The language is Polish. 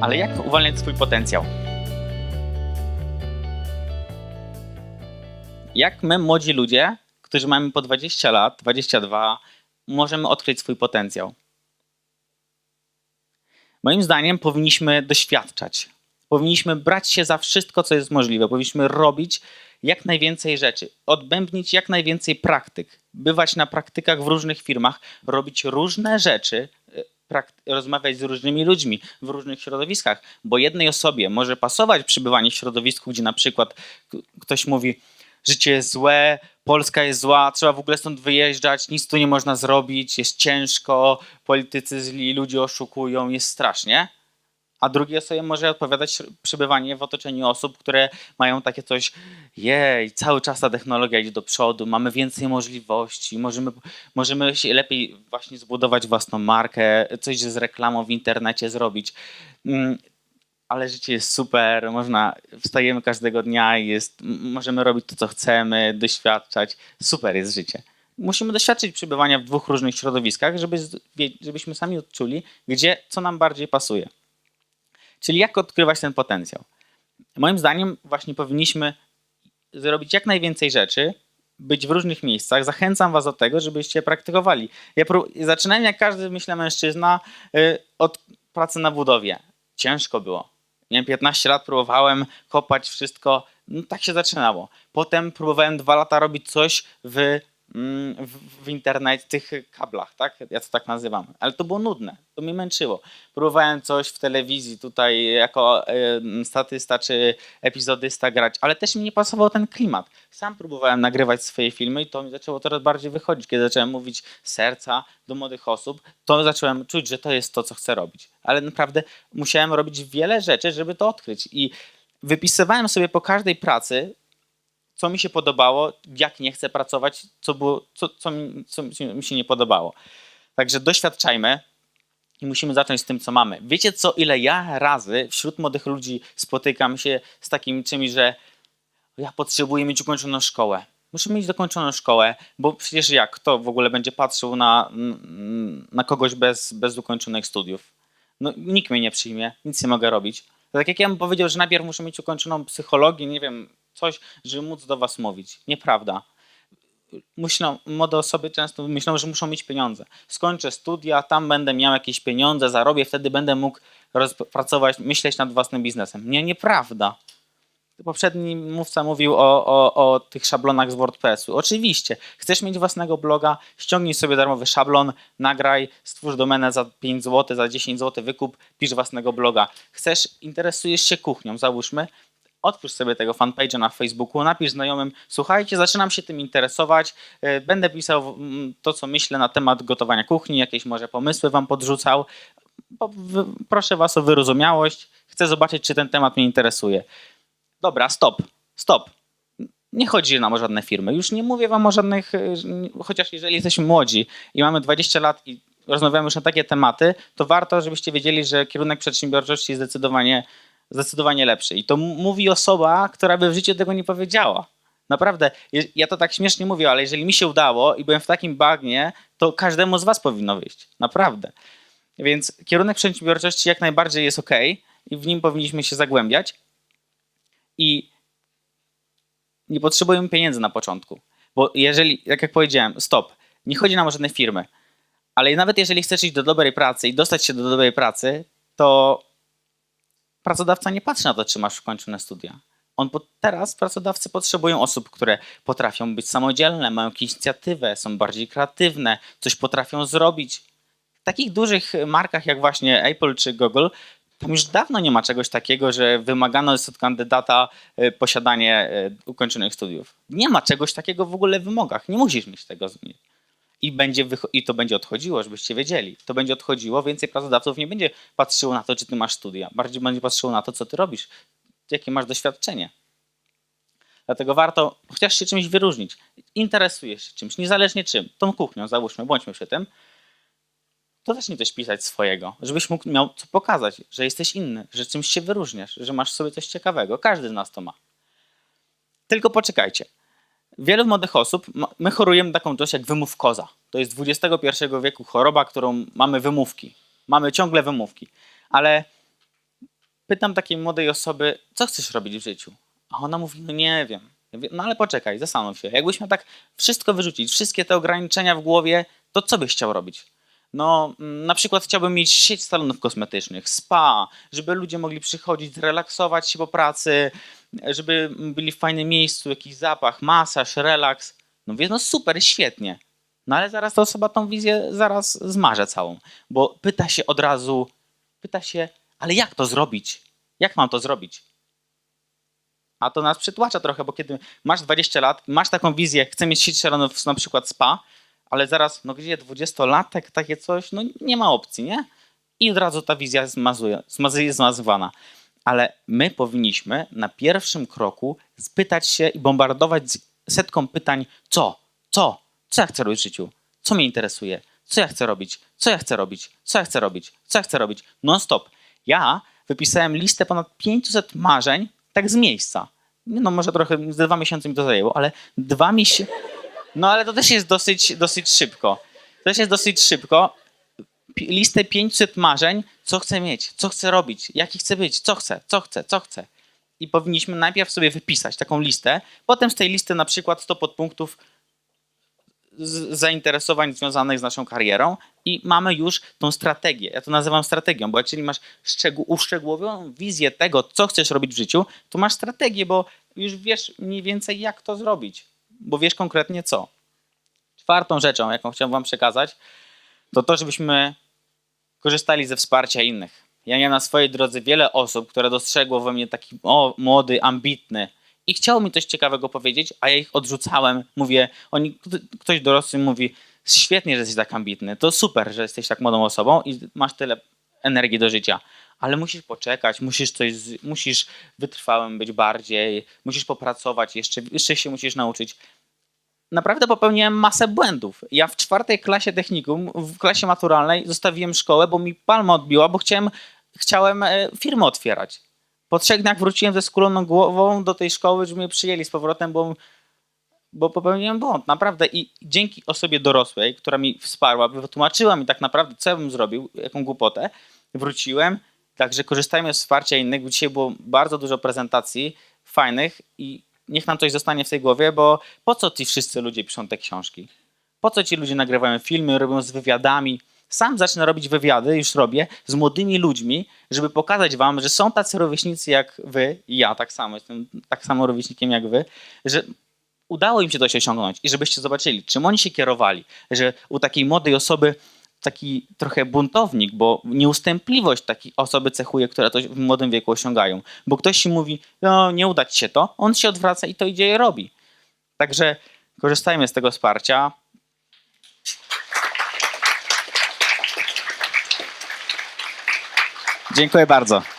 Ale jak uwalniać swój potencjał? Jak my, młodzi ludzie, którzy mamy po 20 lat, 22, możemy odkryć swój potencjał? Moim zdaniem powinniśmy doświadczać. Powinniśmy brać się za wszystko, co jest możliwe. Powinniśmy robić jak najwięcej rzeczy, odbębnić jak najwięcej praktyk, bywać na praktykach w różnych firmach, robić różne rzeczy, rozmawiać z różnymi ludźmi w różnych środowiskach, bo jednej osobie może pasować przebywanie w środowisku, gdzie na przykład ktoś mówi, życie jest złe, Polska jest zła, trzeba w ogóle stąd wyjeżdżać, nic tu nie można zrobić, jest ciężko, politycy źli, ludzie oszukują, jest strasznie. A drugiej osobie może odpowiadać przebywanie w otoczeniu osób, które mają takie coś, jej, cały czas ta technologia idzie do przodu, mamy więcej możliwości, możemy, możemy się lepiej właśnie zbudować własną markę, coś z reklamą w internecie zrobić. Mm, ale życie jest super, można, wstajemy każdego dnia jest, możemy robić to, co chcemy, doświadczać. Super jest życie. Musimy doświadczyć przebywania w dwóch różnych środowiskach, żeby, żebyśmy sami odczuli, gdzie, co nam bardziej pasuje. Czyli jak odkrywać ten potencjał? Moim zdaniem właśnie powinniśmy zrobić jak najwięcej rzeczy, być w różnych miejscach. Zachęcam was do tego, żebyście praktykowali. Ja zaczynałem jak każdy, myślę, mężczyzna y, od pracy na budowie. Ciężko było. Miałem 15 lat, próbowałem kopać wszystko. No, tak się zaczynało. Potem próbowałem dwa lata robić coś w, w, w w tych kablach, tak? Ja to tak nazywam. Ale to było nudne. To mnie męczyło. Próbowałem coś w telewizji tutaj jako y, statysta czy epizodysta grać, ale też mi nie pasował ten klimat. Sam próbowałem nagrywać swoje filmy i to mi zaczęło coraz bardziej wychodzić. Kiedy zacząłem mówić serca do młodych osób, to zacząłem czuć, że to jest to, co chcę robić. Ale naprawdę musiałem robić wiele rzeczy, żeby to odkryć. I wypisywałem sobie po każdej pracy, co mi się podobało, jak nie chcę pracować, co, było, co, co, mi, co mi się nie podobało. Także doświadczajmy, i musimy zacząć z tym, co mamy. Wiecie co, ile ja razy wśród młodych ludzi spotykam się z takim czymś, że ja potrzebuję mieć ukończoną szkołę. Muszę mieć dokończoną szkołę, bo przecież jak kto w ogóle będzie patrzył na, na kogoś bez, bez ukończonych studiów? No, nikt mnie nie przyjmie, nic nie mogę robić. Tak jak ja bym powiedział, że najpierw muszę mieć ukończoną psychologię, nie wiem, coś, żeby móc do was mówić. Nieprawda myślą, młode osoby często myślą, że muszą mieć pieniądze. Skończę studia, tam będę miał jakieś pieniądze, zarobię, wtedy będę mógł pracować, myśleć nad własnym biznesem. Nie, nieprawda. Poprzedni mówca mówił o, o, o tych szablonach z WordPressu. Oczywiście, chcesz mieć własnego bloga, ściągnij sobie darmowy szablon, nagraj, stwórz domenę za 5 zł, za 10 zł, wykup, pisz własnego bloga. Chcesz, interesujesz się kuchnią, załóżmy, Otwórz sobie tego fanpage'a na Facebooku, napisz znajomym, słuchajcie, zaczynam się tym interesować, y, będę pisał to, co myślę na temat gotowania kuchni, jakieś może pomysły wam podrzucał. Proszę was o wyrozumiałość, chcę zobaczyć, czy ten temat mnie interesuje. Dobra, stop, stop. Nie chodzi nam o żadne firmy. Już nie mówię wam o żadnych, y, chociaż jeżeli jesteśmy młodzi i mamy 20 lat i rozmawiamy już na takie tematy, to warto, żebyście wiedzieli, że kierunek przedsiębiorczości zdecydowanie zdecydowanie lepszy. I to mówi osoba, która by w życiu tego nie powiedziała. Naprawdę, ja to tak śmiesznie mówię, ale jeżeli mi się udało i byłem w takim bagnie, to każdemu z was powinno wyjść. Naprawdę. Więc kierunek przedsiębiorczości jak najbardziej jest ok i w nim powinniśmy się zagłębiać. I nie potrzebujemy pieniędzy na początku. Bo jeżeli, tak jak powiedziałem, stop, nie chodzi nam o żadne firmy, ale nawet jeżeli chcesz iść do dobrej pracy i dostać się do dobrej pracy, to pracodawca nie patrzy na to, czy masz ukończone studia. On po, teraz pracodawcy potrzebują osób, które potrafią być samodzielne, mają jakąś inicjatywę, są bardziej kreatywne, coś potrafią zrobić. W takich dużych markach jak właśnie Apple czy Google, tam już dawno nie ma czegoś takiego, że wymagano jest od kandydata y, posiadanie y, ukończonych studiów. Nie ma czegoś takiego w ogóle w wymogach. Nie musisz mieć tego. I, będzie I to będzie odchodziło, żebyście wiedzieli. To będzie odchodziło, więcej pracodawców nie będzie patrzyło na to, czy ty masz studia. Bardziej będzie patrzyło na to, co ty robisz, jakie masz doświadczenie. Dlatego warto chociaż się czymś wyróżnić. Interesujesz się czymś, niezależnie czym. Tą kuchnią, załóżmy, bądźmy przy tym. To zacznij coś pisać swojego, żebyś mógł, miał co pokazać, że jesteś inny, że czymś się wyróżniasz, że masz sobie coś ciekawego. Każdy z nas to ma. Tylko poczekajcie wielu młodych osób, my chorujemy taką coś jak wymówkoza. To jest XXI wieku choroba, którą mamy wymówki. Mamy ciągle wymówki. Ale pytam takiej młodej osoby, co chcesz robić w życiu? A ona mówi, no nie wiem. No ale poczekaj, zastanów się. Jakbyś miał tak wszystko wyrzucić, wszystkie te ograniczenia w głowie, to co byś chciał robić? No, mm, na przykład chciałbym mieć sieć salonów kosmetycznych, spa, żeby ludzie mogli przychodzić, zrelaksować się po pracy, żeby byli w fajnym miejscu, jakiś zapach, masaż, relaks. No wie, no super, świetnie. No ale zaraz ta osoba tą wizję zaraz zmarze całą, bo pyta się od razu, pyta się, ale jak to zrobić? Jak mam to zrobić? A to nas przytłacza trochę, bo kiedy masz 20 lat, masz taką wizję, chcę mieć sieć salonów, na przykład spa, ale zaraz, no gdzie 20-latek, takie coś, no nie ma opcji, nie? I od razu ta wizja zmazuje, zmazywana. Ale my powinniśmy na pierwszym kroku spytać się i bombardować setką pytań, co, co, co ja chcę robić w życiu, co mnie interesuje, co ja chcę robić, co ja chcę robić, co ja chcę robić, co ja chcę robić, non stop. Ja wypisałem listę ponad 500 marzeń, tak z miejsca. No może trochę, dwa miesiące mi to zajęło, ale dwa miesiące... No ale to też jest dosyć, dosyć szybko. To też jest dosyć szybko. Listę 500 marzeń, co chcę mieć, co chcę robić, jaki chcę być, co chcę, co chcę, co chcę. I powinniśmy najpierw sobie wypisać taką listę, potem z tej listy na przykład 100 podpunktów zainteresowań związanych z naszą karierą i mamy już tą strategię. Ja to nazywam strategią, bo jeżeli masz szczegół, uszczegółowioną wizję tego, co chcesz robić w życiu, to masz strategię, bo już wiesz mniej więcej, jak to zrobić, bo wiesz konkretnie co. Czwartą rzeczą, jaką chciałbym wam przekazać, to to, żebyśmy korzystali ze wsparcia innych. Ja miałem na swojej drodze wiele osób, które dostrzegło we mnie taki młody, ambitny i chciało mi coś ciekawego powiedzieć, a ja ich odrzucałem. Mówię, oni, ktoś dorosły mówi, świetnie, że jesteś tak ambitny, to super, że jesteś tak młodą osobą i masz tyle energii do życia, ale musisz poczekać, musisz coś, musisz wytrwałym być bardziej, musisz popracować, jeszcze, jeszcze się musisz nauczyć naprawdę popełniłem masę błędów. Ja w czwartej klasie technikum, w klasie maturalnej zostawiłem szkołę, bo mi palma odbiła, bo chciałem, chciałem e, firmę otwierać. Po trzech dniach wróciłem ze skuloną głową do tej szkoły, żeby mnie przyjęli z powrotem, bo, bo popełniłem błąd, naprawdę. I dzięki osobie dorosłej, która mi wsparła, wytłumaczyła mi tak naprawdę, co ja bym zrobił, jaką głupotę, wróciłem. Także korzystajmy z wsparcia innych. Dzisiaj było bardzo dużo prezentacji fajnych i niech nam coś zostanie w tej głowie, bo po co ci wszyscy ludzie piszą te książki? Po co ci ludzie nagrywają filmy, robią z wywiadami? Sam zacznę robić wywiady, już robię, z młodymi ludźmi, żeby pokazać wam, że są tacy rówieśnicy jak wy, i ja tak samo, jestem tak samo rówieśnikiem jak wy, że udało im się coś osiągnąć i żebyście zobaczyli, czym oni się kierowali, że u takiej młodej osoby taki trochę buntownik, bo nieustępliwość takiej osoby cechuje, które to w młodym wieku osiągają. Bo ktoś ci mówi, no nie uda ci się to, on się odwraca i to idzie i robi. Także korzystajmy z tego wsparcia. Dziękuję bardzo.